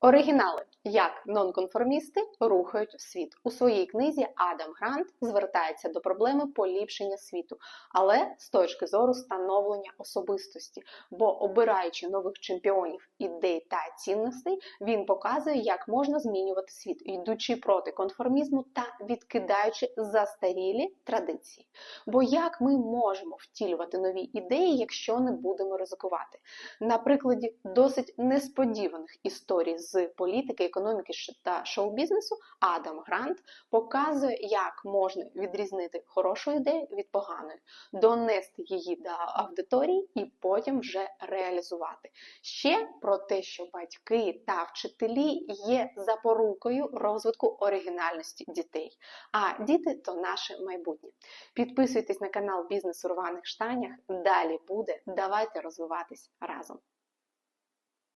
Оригінали, як нонконформісти рухають світ. У своїй книзі Адам Грант звертається до проблеми поліпшення світу, але з точки зору становлення особистості. Бо обираючи нових чемпіонів ідей та цінностей, він показує, як можна змінювати світ, йдучи проти конформізму та відкидаючи застарілі традиції. Бо як ми можемо втілювати нові ідеї, якщо не будемо ризикувати? На прикладі досить несподіваних історій з політики, економіки та шоу-бізнесу Адам Грант показує, як можна відрізнити хорошу ідею від поганої, донести її до аудиторії і потім вже реалізувати. Ще про те, що батьки та вчителі є запорукою розвитку оригінальності дітей. А діти то наше майбутнє. Підписуйтесь на канал Бізнес у рваних штанях. Далі буде. Давайте розвиватись разом.